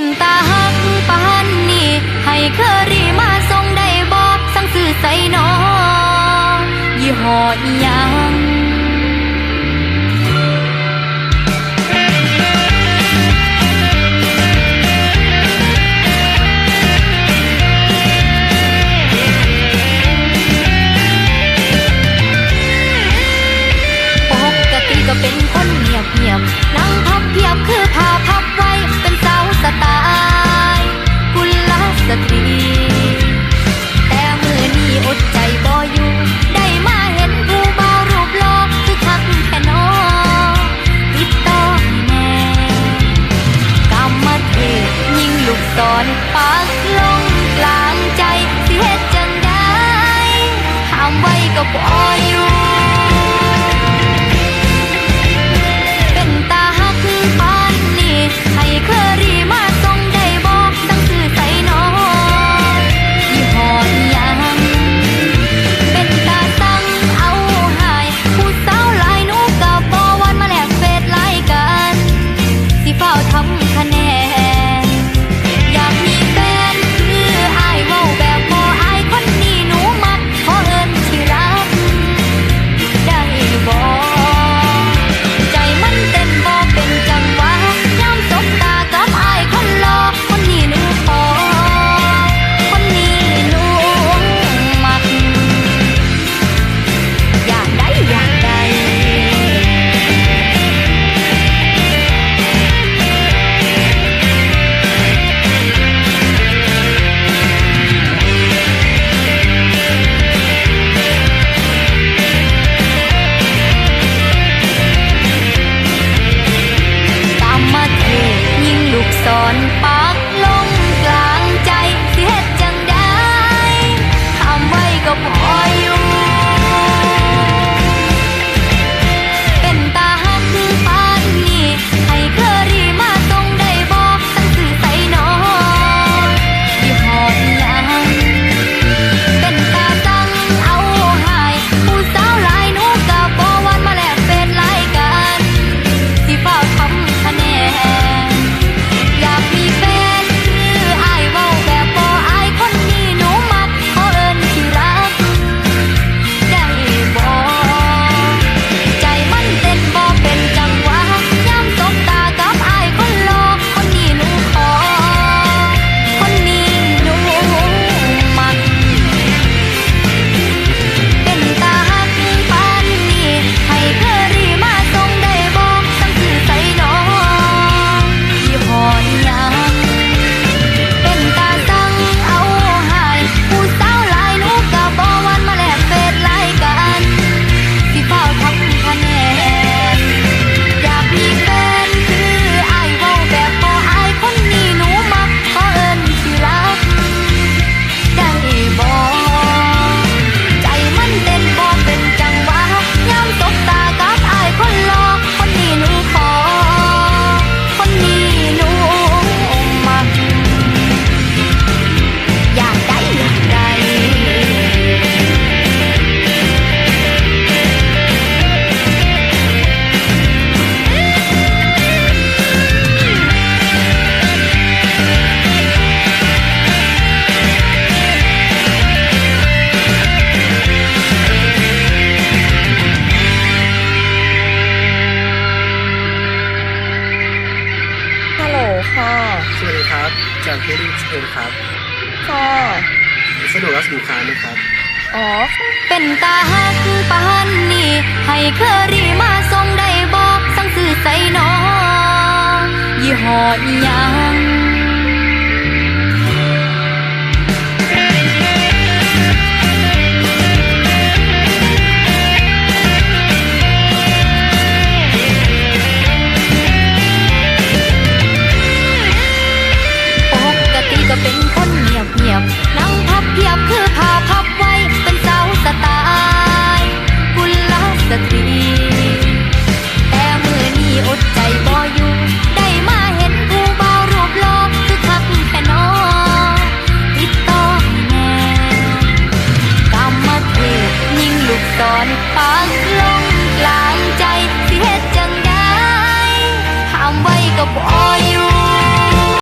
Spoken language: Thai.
cinta ปักลงกลางใจเสียจังได้ห้ามไว้ก็ปล่อยู่ สวัสดีครับ จากเพจเอ็มครับค่ะสะดวกรับสินค้าไหมครับ อ๋อ เป็นตาหักปานนี่ให้เคอรี่มาส่งได้บอกสั่งซื้อใส่น้องยี่ห้อยัง ตอนปากลงกลางใจสิเฮ็ดจังได้ห้ามไว้กับ่อยู่